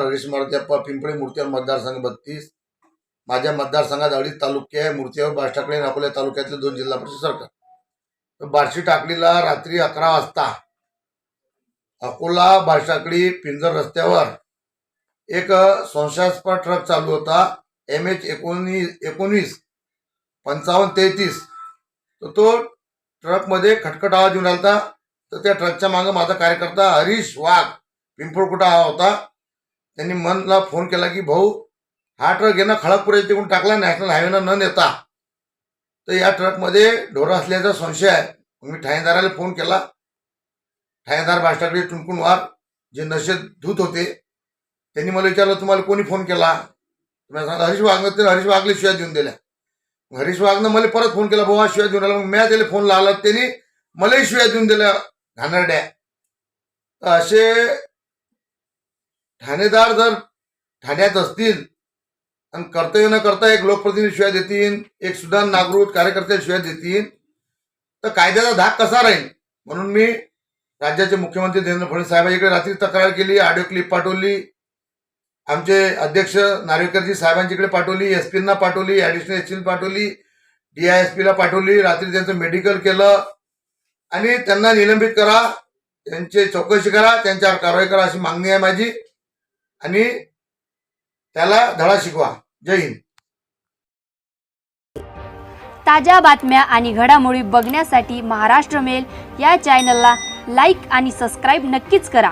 हरीश मारुतीप्पा पिंपळे मूर्तीवर मतदारसंघ बत्तीस. माझ्या मतदारसंघात अडीच तालुके आहे. मूर्तीवर बाष्टाकडे आणि अकोल्या तालुक्यातले दोन जिल्हा परिषद सरकार. तर बार्शी टाकडीला रात्री अकरा वाजता अकोला बाष्टाकडी पिंजर रस्त्यावर एक संशयास्पद ट्रक चालू होता. एम एच एकोणीस एकोणीस पंचावन्न तेहतीस. तर तो ट्रकमध्ये खटखट आवाज येऊन राहिला तर त्या ट्रकच्या मागं माझा कार्यकर्ता हरीश वाघ पिंपळकुटा हा होता. त्यांनी मनला फोन केला की भाऊ हा ट्रक येणं खळगपूर तिकडून टाकला नॅशनल हायवेनं न नेता. तर या ट्रकमध्ये ढोरं असल्याचा संशय आहे. मी ठाणेदाराला फोन केला. ठाणेदार बाष्टाकडे टुनकून वार जे नशेत धूत होते. त्यांनी मला विचारलं तुम्हाला कोणी फोन केला? मी सांगा हरीश वाघनं ते हरीश वाघले शिवाय देऊन दिल्या. हरीश वाघनं मला परत फोन केला भाऊ हा शिवाय देऊन आला. मग म्या त्याला फोन लावला त्यांनी मलाही शिवाय देऊन दिल्या घाणरड्या. असे ठाणेदार जर ठाण्यात असतील आणि कर्तव्य न करता एक लोकप्रतिनिधी शिवाय देतील एक सुधार नागरिक कार्यकर्ते शिवाय देतील तर कायद्याचा धाक कसा राहील? म्हणून मी राज्याचे मुख्यमंत्री देवेंद्र फडणवीस साहेबांकडे रात्री तक्रार केली ऑडिओ क्लिप पाठवली. आमचे अध्यक्ष नार्वेकरजी साहेबांच्याकडे पाठवली एस पींना पाठवली ॲडिशनल एस पीला पाठवली डी आय एस पीला पाठवली रात्री त्यांचं मेडिकल केलं. आणि त्यांना निलंबित करा त्यांची चौकशी करा त्यांच्यावर कारवाई करा अशी मागणी आहे माझी. आणि त्याला धडा शिकवा. जय हिंद. ताज्या बातम्या आणि घडामोडी बघण्यासाठी महाराष्ट्र मेल या चॅनलला लाईक आणि सबस्क्राईब नक्कीच करा.